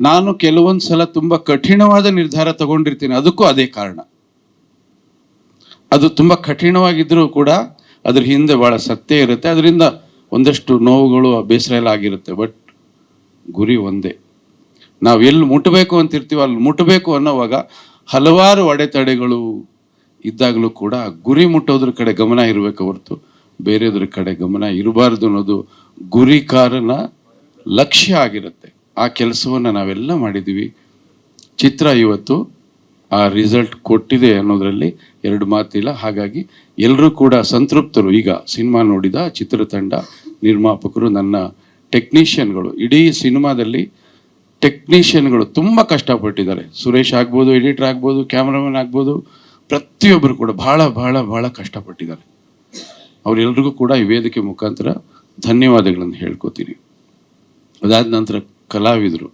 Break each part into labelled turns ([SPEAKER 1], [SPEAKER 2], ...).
[SPEAKER 1] ನಾನು ಕೆಲವೊಂದು ಸಲ ತುಂಬ ಕಠಿಣವಾದ ನಿರ್ಧಾರ ತಗೊಂಡಿರ್ತೀನಿ. ಅದಕ್ಕೂ ಅದೇ ಕಾರಣ. ಅದು ತುಂಬ ಕಠಿಣವಾಗಿದ್ದರೂ ಕೂಡ ಅದ್ರ ಹಿಂದೆ ಭಾಳ ಸತ್ಯ ಇರುತ್ತೆ. ಅದರಿಂದ ಒಂದಷ್ಟು ನೋವುಗಳು, ಬೇಸರ ಎಲ್ಲ ಆಗಿರುತ್ತೆ. ಬಟ್ ಗುರಿ ಒಂದೇ. ನಾವು ಎಲ್ಲಿ ಮುಟ್ಟಬೇಕು ಅಂತಿರ್ತೀವೋ ಅಲ್ಲಿ ಮುಟ್ಟಬೇಕು ಅನ್ನೋವಾಗ ಹಲವಾರು ಅಡೆತಡೆಗಳು ಇದ್ದಾಗಲೂ ಕೂಡ ಗುರಿ ಮುಟ್ಟೋದ್ರ ಕಡೆ ಗಮನ ಇರಬೇಕು ಹೊರತು. ಬೇರೆದ್ರ ಕಡೆ ಗಮನ ಇರಬಾರ್ದು ಅನ್ನೋದು ಗುರಿಕಾರನ ಲಕ್ಷ್ಯ ಆಗಿರುತ್ತೆ. ಆ ಕೆಲಸವನ್ನು ನಾವೆಲ್ಲ ಮಾಡಿದ್ದೀವಿ. ಚಿತ್ರ ಇವತ್ತು ಆ ರಿಸಲ್ಟ್ ಕೊಟ್ಟಿದೆ ಅನ್ನೋದರಲ್ಲಿ ಎರಡು ಮಾತಿಲ್ಲ. ಹಾಗಾಗಿ ಎಲ್ಲರೂ ಕೂಡ ಸಂತೃಪ್ತರು. ಈಗ ಸಿನಿಮಾ ನೋಡಿದ ಚಿತ್ರತಂಡ ನಿರ್ಮಾಪಕರು, ನನ್ನ ಟೆಕ್ನಿಷಿಯನ್ಗಳು. ಇಡೀ ಸಿನಿಮಾದಲ್ಲಿ ಟೆಕ್ನಿಷಿಯನ್ಗಳು ತುಂಬ ಕಷ್ಟಪಟ್ಟಿದ್ದಾರೆ. ಸುರೇಶ್ ಆಗ್ಬೋದು, ಎಡಿಟರ್ ಆಗ್ಬೋದು, ಕ್ಯಾಮ್ರಾಮನ್ ಆಗ್ಬೋದು, ಪ್ರತಿಯೊಬ್ಬರು ಕೂಡ ಭಾಳ ಭಾಳ ಭಾಳ ಕಷ್ಟಪಟ್ಟಿದ್ದಾರೆ. ಅವರೆಲ್ರಿಗೂ ಕೂಡ ಈ ವೇದಿಕೆ ಮುಖಾಂತರ ಧನ್ಯವಾದಗಳನ್ನು ಹೇಳ್ಕೊತೀನಿ. ಅದಾದ ನಂತರ ಕಲಾವಿದರು.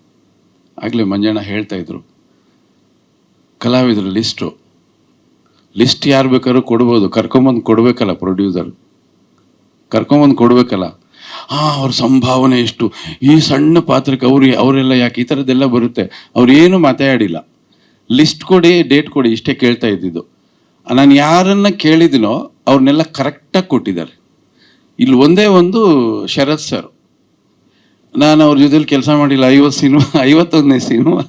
[SPEAKER 1] ಆಗಲೇ ಮಂಜಣ್ಣ ಹೇಳ್ತಾ ಇದ್ರು. ಕಲಾವಿದರು ಲಿಸ್ಟು. ಲಿಸ್ಟ್ ಯಾರು ಬೇಕಾದ್ರೂ ಕೊಡ್ಬೋದು. ಕರ್ಕೊಂಬಂದು ಕೊಡಬೇಕಲ್ಲ ಪ್ರೊಡ್ಯೂಸರ್. ಕರ್ಕೊಂಬಂದು ಕೊಡಬೇಕಲ್ಲ. ಹಾಂ ಅವ್ರ ಸಂಭಾವನೆ ಎಷ್ಟು. ಈ ಸಣ್ಣ ಪಾತ್ರಕ್ಕೆ ಅವ್ರು ಅವರೆಲ್ಲ ಯಾಕೆ ಈ ಥರದ್ದೆಲ್ಲ ಬರುತ್ತೆ. ಅವ್ರು ಏನು ಮಾತಾಡಿಲ್ಲ. ಲಿಸ್ಟ್ ಕೊಡಿ, ಡೇಟ್ ಕೊಡಿ, ಇಷ್ಟೇ ಕೇಳ್ತಾ ಇದ್ದಿದ್ದು. ನಾನು ಯಾರನ್ನು ಕೇಳಿದಿನೋ ಅವ್ರನ್ನೆಲ್ಲ ಕರೆಕ್ಟಾಗಿ ಕೊಟ್ಟಿದ್ದಾರೆ. ಇಲ್ಲಿ ಒಂದೇ ಒಂದು ಶರತ್ ಸರ್. ನಾನು ಅವ್ರ ಜೊತೆಲಿ ಕೆಲಸ ಮಾಡಿಲ್ಲ, ಐವತ್ತು ಸಿನಿಮಾ, ಐವತ್ತೊಂದನೇ ಸಿನಿಮಾ.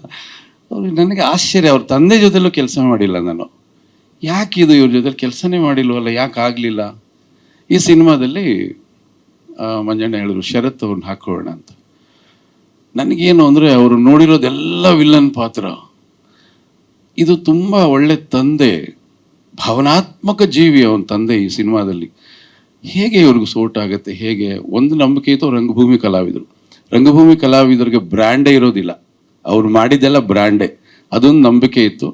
[SPEAKER 1] ಅವ್ರಿಗೆ ನನಗೆ ಆಶ್ಚರ್ಯ, ಅವ್ರ ತಂದೆ ಜೊತೆಲೂ ಕೆಲಸ ಮಾಡಿಲ್ಲ ನಾನು. ಯಾಕೆ ಇದು ಇವ್ರ ಜೊತೆಲಿ ಕೆಲಸನೇ ಮಾಡಿಲ್ವಲ್ಲ, ಯಾಕೆ ಆಗಲಿಲ್ಲ? ಈ ಸಿನಿಮಾದಲ್ಲಿ ಮಂಜಣ್ಣ ಹೇಳಿದ್ರು, ಶರತ್ ಅವ್ರನ್ನ ಹಾಕೊಳ್ಳೋಣ ಅಂತ. ನನಗೇನು ಅಂದರೆ, ಅವರು ನೋಡಿರೋದೆಲ್ಲ ವಿಲ್ಲನ್ ಪಾತ್ರ. ಇದು ತುಂಬ ಒಳ್ಳೆ ತಂದೆ, ಭಾವನಾತ್ಮಕ ಜೀವಿ ಅವನ ತಂದೆ ಈ ಸಿನಿಮಾದಲ್ಲಿ. ಹೇಗೆ ಇವ್ರಿಗೂ ಸೋಟ್ ಆಗುತ್ತೆ, ಹೇಗೆ? ಒಂದು ನಂಬಿಕೆ ಇತ್ತು, ಅವ್ರು ರಂಗಭೂಮಿ ಕಲಾವಿದರು. ರಂಗಭೂಮಿ ಕಲಾವಿದರಿಗೆ ಬ್ರ್ಯಾಂಡೇ ಇರೋದಿಲ್ಲ. ಅವ್ರು ಮಾಡಿದ್ದೆಲ್ಲ ಬ್ರ್ಯಾಂಡೇ. ಅದೊಂದು ನಂಬಿಕೆ ಇತ್ತು.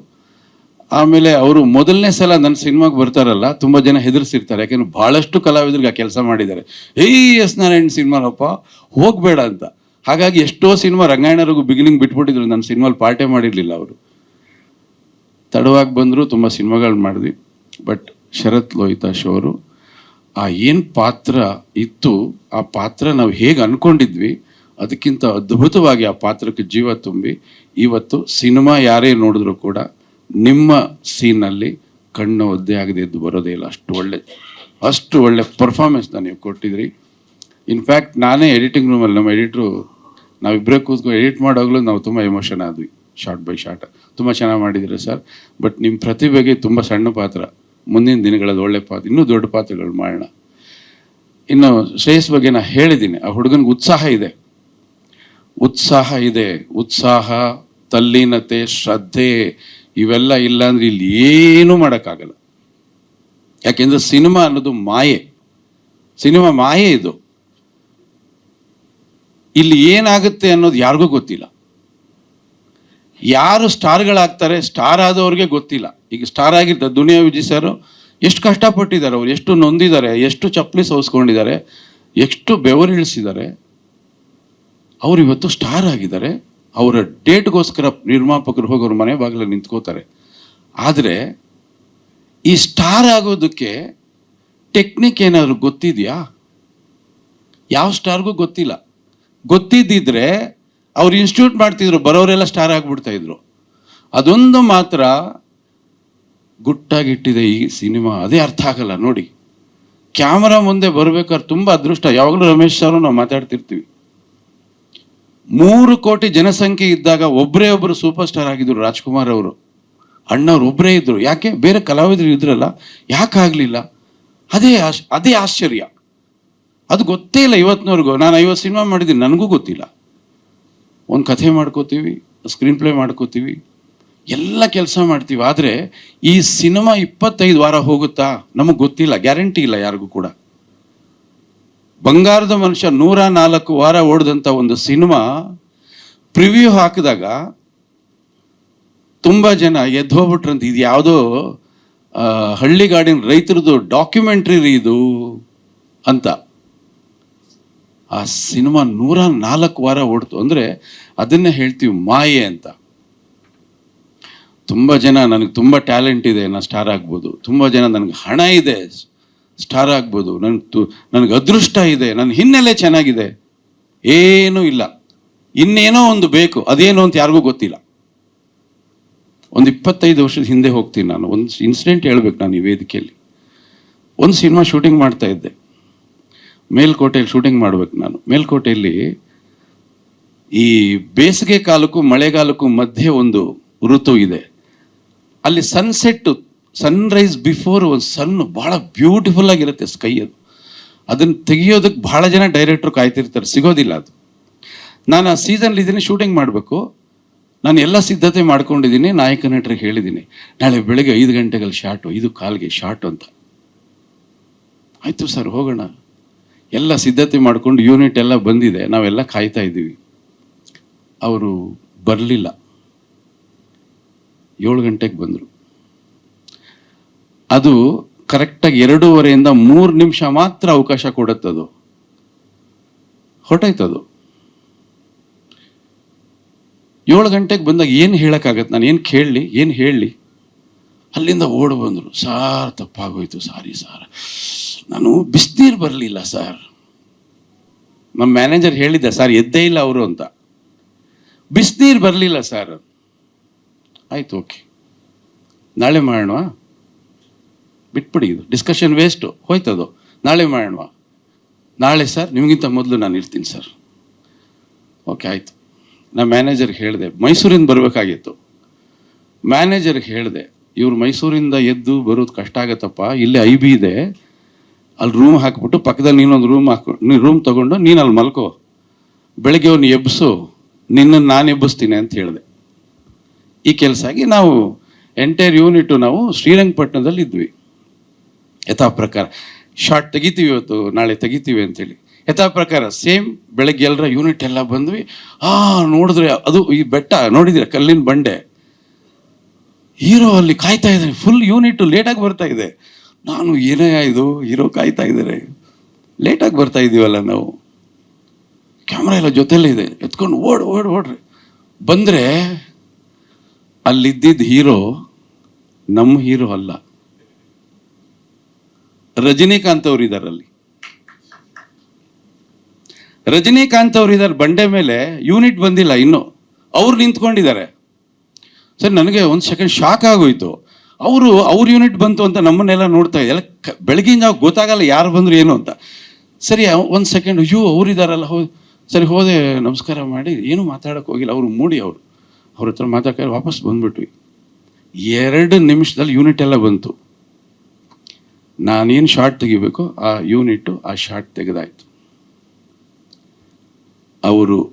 [SPEAKER 1] ಆಮೇಲೆ ಅವರು ಮೊದಲನೇ ಸಲ ನನ್ನ ಸಿನಿಮಾಗೆ ಬರ್ತಾರಲ್ಲ, ತುಂಬ ಜನ ಹೆದರ್ಸಿರ್ತಾರೆ. ಯಾಕೆಂದ್ರೆ ಭಾಳಷ್ಟು ಕಲಾವಿದರಿಗೆ ಆ ಕೆಲಸ ಮಾಡಿದ್ದಾರೆ. ಏಯ್ ಎಸ್ ನಾರಾಯಣ್ ಸಿನಿಮಾನಪ್ಪ, ಹೋಗಬೇಡ ಅಂತ. ಹಾಗಾಗಿ ಎಷ್ಟೋ ಸಿನಿಮಾ ರಂಗಾಯಣರಿಗೂ ಬಿಗಿನಿಂಗ್ ಬಿಟ್ಬಿಟ್ಟಿದ್ರು. ನನ್ನ ಸಿನಿಮಾಲಿ ಪಾರ್ಟೇ ಮಾಡಿರಲಿಲ್ಲ ಅವರು. ತಡವಾಗಿ ಬಂದರು ತುಂಬ ಸಿನಿಮಾಗಳು ಮಾಡಿದ್ವಿ. ಬಟ್ ಶರತ್ ಲೋಹಿತಾಶ್ ಅವರು ಆ ಏನು ಪಾತ್ರ ಇತ್ತು, ಆ ಪಾತ್ರ ನಾವು ಹೇಗೆ ಅನ್ಕೊಂಡಿದ್ವಿ ಅದಕ್ಕಿಂತ ಅದ್ಭುತವಾಗಿ ಆ ಪಾತ್ರಕ್ಕೆ ಜೀವ ತುಂಬಿ, ಇವತ್ತು ಸಿನಿಮಾ ಯಾರೇ ನೋಡಿದ್ರು ಕೂಡ ನಿಮ್ಮ ಸೀನಲ್ಲಿ ಕಣ್ಣು ಒದ್ದೆ ಆಗದೆ ಎದ್ದು ಬರೋದೇ ಇಲ್ಲ. ಅಷ್ಟು ಒಳ್ಳೆ ಅಷ್ಟು ಒಳ್ಳೆ ಪರ್ಫಾರ್ಮೆನ್ಸ್ನ ನೀವು ಕೊಟ್ಟಿದ್ರಿ ಇನ್ಫ್ಯಾಕ್ಟ್ ನಾನೇ ಎಡಿಟಿಂಗ್ ರೂಮಲ್ಲಿ ನಮ್ಮ ಎಡಿಟ್ರು ನಾವಿಬ್ಬರೇ ಕೂತ್ಕೊಂಡು ಎಡಿಟ್ ಮಾಡೋಗ್ಲೂ ನಾವು ತುಂಬ ಎಮೋಷನ್ ಆದ್ವಿ ಶಾರ್ಟ್ ಬೈ ಶಾರ್ಟ್ ತುಂಬ ಚೆನ್ನಾಗಿ ಮಾಡಿದ್ದೀರಿ ಸರ್ ಬಟ್ ನಿಮ್ಮ ಪ್ರತಿಭೆಗೆ ತುಂಬ ಸಣ್ಣ ಪಾತ್ರ. ಮುಂದಿನ ದಿನಗಳಲ್ಲಿ ಒಳ್ಳೆ ಪಾತ್ರ, ಇನ್ನೂ ದೊಡ್ಡ ಪಾತ್ರಗಳು ಮಾಡೋಣ. ಇನ್ನು ಶ್ರೇಯಸ್ ಬಗ್ಗೆ ನಾನು ಹೇಳಿದ್ದೀನಿ, ಆ ಹುಡುಗನಿಗೆ ಉತ್ಸಾಹ ಇದೆ. ಉತ್ಸಾಹ ಇದೆ. ಉತ್ಸಾಹ, ತಲ್ಲೀನತೆ, ಶ್ರದ್ಧೆ ಇವೆಲ್ಲ ಇಲ್ಲ ಅಂದ್ರೆ ಇಲ್ಲಿ ಏನೂ ಮಾಡೋಕ್ಕಾಗಲ್ಲ. ಯಾಕೆಂದ್ರೆ ಸಿನಿಮಾ ಅನ್ನೋದು ಮಾಯೆ. ಸಿನಿಮಾ ಮಾಯೆ ಇದು. ಇಲ್ಲಿ ಏನಾಗುತ್ತೆ ಅನ್ನೋದು ಯಾರಿಗೂ ಗೊತ್ತಿಲ್ಲ. ಯಾರು ಸ್ಟಾರ್ಗಳಾಗ್ತಾರೆ, ಸ್ಟಾರ್ ಆದವ್ರಿಗೆ ಗೊತ್ತಿಲ್ಲ. ಈಗ ಸ್ಟಾರ್ ಆಗಿರ್ತಾರೆ ದುನಿಯಾ ವಿಜಯ್ ಸರ್ ಎಷ್ಟು ಕಷ್ಟಪಟ್ಟಿದ್ದಾರೆ ಅವ್ರು, ಎಷ್ಟು ನೊಂದಿದ್ದಾರೆ, ಎಷ್ಟು ಚಪ್ಪಲಿ ಸೋಸ್ಕೊಂಡಿದ್ದಾರೆ, ಎಷ್ಟು ಬೆವರಿಳಿಸಿದ್ದಾರೆ. ಅವ್ರು ಇವತ್ತು ಸ್ಟಾರ್ ಆಗಿದ್ದಾರೆ. ಅವರ ಡೇಟ್ಗೋಸ್ಕರ ನಿರ್ಮಾಪಕರು ಹೋಗಿ ಅವ್ರ ಮನೆ ಬಾಗಿಲಲ್ಲಿ ನಿಂತ್ಕೋತಾರೆ. ಆದರೆ ಈ ಸ್ಟಾರ್ ಆಗೋದಕ್ಕೆ ಟೆಕ್ನಿಕ್ ಏನಾದರೂ ಗೊತ್ತಿದೆಯಾ? ಯಾವ ಸ್ಟಾರ್ಗೂ ಗೊತ್ತಿಲ್ಲ. ಗೊತ್ತಿದ್ದಿದ್ರೆ ಅವ್ರು ಇನ್ಸ್ಟಿಟ್ಯೂಟ್ ಮಾಡ್ತಿದ್ರು, ಬರೋರೆಲ್ಲ ಸ್ಟಾರ್ ಆಗಿಬಿಡ್ತಾ ಇದ್ರು. ಅದೊಂದು ಮಾತ್ರ ಗುಟ್ಟಾಗಿಟ್ಟಿದೆ ಈ ಸಿನಿಮಾ, ಅದೇ ಅರ್ಥ ಆಗಲ್ಲ, ನೋಡಿ. ಕ್ಯಾಮರಾ ಮುಂದೆ ಬರಬೇಕಾದ್ರೆ ತುಂಬ ಅದೃಷ್ಟ. ಯಾವಾಗಲೂ ರಮೇಶ್ ಸರ್ ನಾವು ಮಾತಾಡ್ತಿರ್ತೀವಿ. ಮೂರು ಕೋಟಿ ಜನಸಂಖ್ಯೆ ಇದ್ದಾಗ ಒಬ್ಬರೇ ಒಬ್ಬರು ಸೂಪರ್ ಸ್ಟಾರ್ ಆಗಿದ್ರು ರಾಜ್ಕುಮಾರ್ ಅವರು. ಅಣ್ಣವ್ರು ಒಬ್ಬರೇ ಇದ್ರು. ಯಾಕೆ? ಬೇರೆ ಕಲಾವಿದರು ಇದ್ರಲ್ಲ. ಯಾಕೆ ಆಗಲಿಲ್ಲ? ಅದೇ ಆಶ್, ಅದೇ ಆಶ್ಚರ್ಯ. ಅದು ಗೊತ್ತೇ ಇಲ್ಲ ಇವತ್ತಿನವ್ರಿಗೂ ನಾನು ಐವತ್ತು ಸಿನಿಮಾ ಮಾಡಿದ್ದೀನಿ. ನನಗೂ ಗೊತ್ತಿಲ್ಲ. ಒಂದು ಕಥೆ ಮಾಡ್ಕೋತೀವಿ, ಸ್ಕ್ರೀನ್ ಪ್ಲೇ ಮಾಡ್ಕೋತೀವಿ. ಎಲ್ಲ ಕೆಲಸ ಮಾಡ್ತೀವಿ. ಆದರೆ ಈ ಸಿನಿಮಾ ಇಪ್ಪತ್ತೈದು ವಾರ ಹೋಗುತ್ತಾ? ನಮಗೆ ಗೊತ್ತಿಲ್ಲ. ಗ್ಯಾರಂಟಿ ಇಲ್ಲ ಯಾರಿಗೂ ಕೂಡ. ಬಂಗಾರದ ಮನುಷ್ಯ ನೂರ ನಾಲ್ಕು ವಾರ ಓಡಿದಂಥ ಒಂದು ಸಿನಿಮಾ ಪ್ರಿವ್ಯೂ ಹಾಕಿದಾಗ ತುಂಬ ಜನ ಎದ್ದು ಹೋಗ್ಬಿಟ್ರಂತ. ಇದು ಯಾವುದೋ ಹಳ್ಳಿಗಾಡಿನ ರೈತರದ್ದು ಡಾಕ್ಯುಮೆಂಟ್ರಿ ಇದು ಅಂತ. ಆ ಸಿನಿಮಾ ನೂರ ನಾಲ್ಕು ವಾರ ಓಡ್ತು. ಅಂದರೆ ಅದನ್ನೇ ಹೇಳ್ತೀವಿ ಮಾಯೆ ಅಂತ. ತುಂಬ ಜನ, ನನಗೆ ತುಂಬ ಟ್ಯಾಲೆಂಟ್ ಇದೆ ನಾನು ಸ್ಟಾರ್ ಆಗ್ಬೋದು. ತುಂಬ ಜನ, ನನಗೆ ಹಣ ಇದೆ. ಸ್ಟಾರ್ ಆಗ್ಬೋದು. ನನಗೆ ತು, ನನಗೆ ಅದೃಷ್ಟ ಇದೆ. ನನ್ನ ಹಿನ್ನೆಲೆ ಚೆನ್ನಾಗಿದೆ. ಏನೂ ಇಲ್ಲ. ಇನ್ನೇನೋ ಒಂದು ಬೇಕು. ಅದೇನು ಅಂತ ಯಾರಿಗೂ ಗೊತ್ತಿಲ್ಲ. ಒಂದು ಇಪ್ಪತ್ತೈದು ವರ್ಷದ ಹಿಂದೆ ಹೋಗ್ತೀನಿ ನಾನು. ಒಂದು ಇನ್ಸಿಡೆಂಟ್ ಹೇಳ್ಬೇಕು ನಾನು ಈ ವೇದಿಕೆಯಲ್ಲಿ. ಒಂದು ಸಿನಿಮಾ ಶೂಟಿಂಗ್ ಮಾಡ್ತಾ ಇದ್ದೆ. ಮೇಲ್ಕೋಟೆಯಲ್ಲಿ ಶೂಟಿಂಗ್ ಮಾಡ್ಬೇಕು ನಾನು. ಮೇಲ್ಕೋಟೆಯಲ್ಲಿ ಈ ಬೇಸಿಗೆ ಕಾಲಕ್ಕೂ ಮಳೆಗಾಲಕ್ಕೂ ಮಧ್ಯೆ ಒಂದು ಋತು ಇದೆ. ಅಲ್ಲಿ ಸನ್ಸೆಟ್ ಸನ್ರೈಸ್ ಬಿಫೋರ್ ಒಂದು ಸನ್ ಬಹಳ ಬ್ಯೂಟಿಫುಲ್ ಆಗಿರುತ್ತೆ ಸ್ಕೈ ಅದು. ಅದನ್ನು ತೆಗಿಯೋದಕ್ಕೆ ಬಹಳ ಜನ ಡೈರೆಕ್ಟ್ರು ಕಾಯ್ತಿರ್ತಾರೆ, ಸಿಗೋದಿಲ್ಲ ಅದು. ನಾನು ಆ ಸೀಸನ್ಲಿ ಇದ್ದೀನಿ ಶೂಟಿಂಗ್ ಮಾಡಬೇಕು. ನಾನು ಎಲ್ಲ ಸಿದ್ಧತೆ ಮಾಡ್ಕೊಂಡಿದ್ದೀನಿ ನಾಯಕ ನಟರಿಗೆ ಹೇಳಿದ್ದೀನಿ. ನಾಳೆ ಬೆಳಗ್ಗೆ ಐದು ಗಂಟೆಗೆ ಶಾರ್ಟು ಇದು ಕಾಲ್ಗೆ ಶಾರ್ಟು ಅಂತ. ಆಯಿತು ಸರ್, ಹೋಗೋಣ. ಎಲ್ಲ ಸಿದ್ಧತೆ ಮಾಡಿಕೊಂಡು ಯೂನಿಟ್ ಎಲ್ಲ ಬಂದಿದೆ, ನಾವೆಲ್ಲ ಕಾಯ್ತಾ ಇದ್ದೀವಿ. ಅವರು ಬರಲಿಲ್ಲ. ಏಳು ಗಂಟೆಗೆ ಬಂದರು. ಅದು ಕರೆಕ್ಟಾಗಿ ಎರಡೂವರೆಯಿಂದ ಮೂರು ನಿಮಿಷ ಮಾತ್ರ ಅವಕಾಶ ಕೊಡುತ್ತದು. ಹೊರಟಾಯ್ತದು. ಏಳು ಗಂಟೆಗೆ ಬಂದಾಗ ಏನು ಹೇಳೋಕ್ಕಾಗತ್ತೆ? ನಾನು ಏನು ಕೇಳಲಿ? ಏನು ಹೇಳಲಿ? ಅಲ್ಲಿಂದ ಓಡಿ ಬಂದರು. ಸಾರ್, ತಪ್ಪಾಗೋಯ್ತು. Sorry, sir. ನಾನು ಬಿಸಿನೀರು ಬರಲಿಲ್ಲ, ಸರ್. ನಮ್ಮ ಮ್ಯಾನೇಜರ್ ಹೇಳಿದ್ದೆ, ಸರ್, ಎದ್ದೇ ಇಲ್ಲ ಅವರು ಅಂತ. ಬಿಸಿನೀರು ಬರಲಿಲ್ಲ, ಸರ್. ಆಯ್ತು, ಓಕೆ. ನಾಳೆ ಮಾಡೋಣ? ಬಿಟ್ಬಿಡಿ ಇದು. ಡಿಸ್ಕಷನ್ ವೇಸ್ಟು ಹೋಯ್ತದು. ನಾಳೆ ಮಾಡೋಣ. ನಾಳೆ ಸರ್ ನಿಮಗಿಂತ ಮೊದಲು ನಾನು ಇರ್ತೀನಿ ಸರ್ ಓಕೆ ಆಯಿತು. ನಾ ಮ್ಯಾನೇಜರ್ಗೆ ಹೇಳಿದೆ, ಮೈಸೂರಿಂದ ಬರಬೇಕಾಗಿತ್ತು. ಮ್ಯಾನೇಜರ್ಗೆ ಹೇಳಿದೆ, ಇವ್ರು ಮೈಸೂರಿಂದ ಎದ್ದು ಬರೋದು ಕಷ್ಟ ಆಗತ್ತಪ್ಪ, ಇಲ್ಲೇ ಐ ಬಿ ಇದೆ. ಅಲ್ಲಿ ರೂಮ್ ಹಾಕ್ಬಿಟ್ಟು ಪಕ್ಕದಲ್ಲಿ ನೀನೊಂದು ರೂಮ್ ಹಾಕೊ ನೀನು ರೂಮ್ ತೊಗೊಂಡು ನೀನು ಅಲ್ಲಿ ಮಲ್ಕೋ. ಬೆಳಗ್ಗೆ ಅವ್ನು ಎಬ್ಬಿಸು ನಿನ್ನನ್ನು ನಾನು ಎಬ್ಬಿಸ್ತೀನಿ ಅಂತ ಹೇಳಿದೆ. ಈ ಕೆಲಸ ಆಗಿ ನಾವು ಎಂಟೈರ್ ಯೂನಿಟು ನಾವು ಶ್ರೀರಂಗಪಟ್ಟಣದಲ್ಲಿ ಇದ್ವಿ ಯಥಾ ಪ್ರಕಾರ. ಶಾರ್ಟ್ ತೆಗಿತೀವಿ ಇವತ್ತು, ನಾಳೆ ತೆಗಿತೀವಿ ಅಂತೇಳಿ. ಯಥಾ ಪ್ರಕಾರ ಸೇಮ್ ಬೆಳಗ್ಗೆ ಎಲ್ಲರ ಯೂನಿಟ್ ಎಲ್ಲ ಬಂದ್ವಿ. ಆ, ನೋಡಿದ್ರೆ ಅದು ಈ ಬೆಟ್ಟ ನೋಡಿದ್ರೆ ಕಲ್ಲಿನ ಬಂಡೆ? ಹೀರೋ ಅಲ್ಲಿ ಕಾಯ್ತಾ ಇದ್ದಾರೆ ಫುಲ್ ಯೂನಿಟ್ ಲೇಟಾಗಿ ಬರ್ತಾ ಇದೆ. ನಾನು ಏನೇ ಇದು ಹೀರೋ ಕಾಯ್ತಾ ಇದ್ದಾರೆ. ಲೇಟಾಗಿ ಬರ್ತಾ ಇದೀವಲ್ಲ ನಾವು. ಕ್ಯಾಮ್ರಾ ಎಲ್ಲ ಜೊತೆಲೇ ಇದೆ. ಎತ್ಕೊಂಡು ಓಡ್ ಓಡ್, ಓಡ್ರಿ. ಬಂದರೆ ಅಲ್ಲಿದ್ದಿದ್ದ ಹೀರೋ ನಮ್ಮ ಹೀರೋ ಅಲ್ಲ. ರಜನಿಕಾಂತ್ ಅವ್ರು ಇದ್ದಾರೆ ಅಲ್ಲಿ ರಜನಿಕಾಂತ್ ಅವ್ರು ಇದ್ದಾರೆ ಬಂಡೆ ಮೇಲೆ ಯೂನಿಟ್ ಬಂದಿಲ್ಲ ಇನ್ನು. ಅವ್ರು ನಿಂತ್ಕೊಂಡಿದ್ದಾರೆ. ಸರ್, ನನಗೆ ಒಂದು ಸೆಕೆಂಡ್ ಶಾಕ್ ಆಗೋಯ್ತು. ಅವರು ಅವ್ರ ಯೂನಿಟ್ ಬಂತು ಅಂತ ನಮ್ಮನ್ನೆಲ್ಲ ನೋಡ್ತಾ ಕ- ಬೆಳಗಿನ ಜಾವ ಗೊತ್ತಾಗಲ್ಲ ಯಾರು ಬಂದ್ರು ಏನು ಅಂತ. ಸರಿ ಒಂದು ಸೆಕೆಂಡ್ ಅಯ್ಯೋ, ಅವ್ರು ಇದ್ದಾರಲ್ಲ ಹೋ ಸರಿ, ಹೋದೆ, ನಮಸ್ಕಾರ ಮಾಡಿ, ಏನು ಮಾತಾಡೋಕೆ ಹೋಗಿಲ್ಲ. ಅವರು ಮೂಡಿ ಅವರು. ಅವ್ರ ಹತ್ರ ಮಾತಾಡ್ಕೊಂಡು ವಾಪಸ್ ಬಂದ್ಬಿಟ್ವಿ. ಎರಡು ನಿಮಿಷದಲ್ಲಿ ಯೂನಿಟ್ ಎಲ್ಲ ಬಂತು. ನಾನೇನು ಶಾರ್ಟ್ ತೆಗಿಬೇಕು ಆ ಯೂನಿಟ್ಟು ಆ ಶಾರ್ಟ್ ತೆಗೆದಾಯಿತು. ಅವರು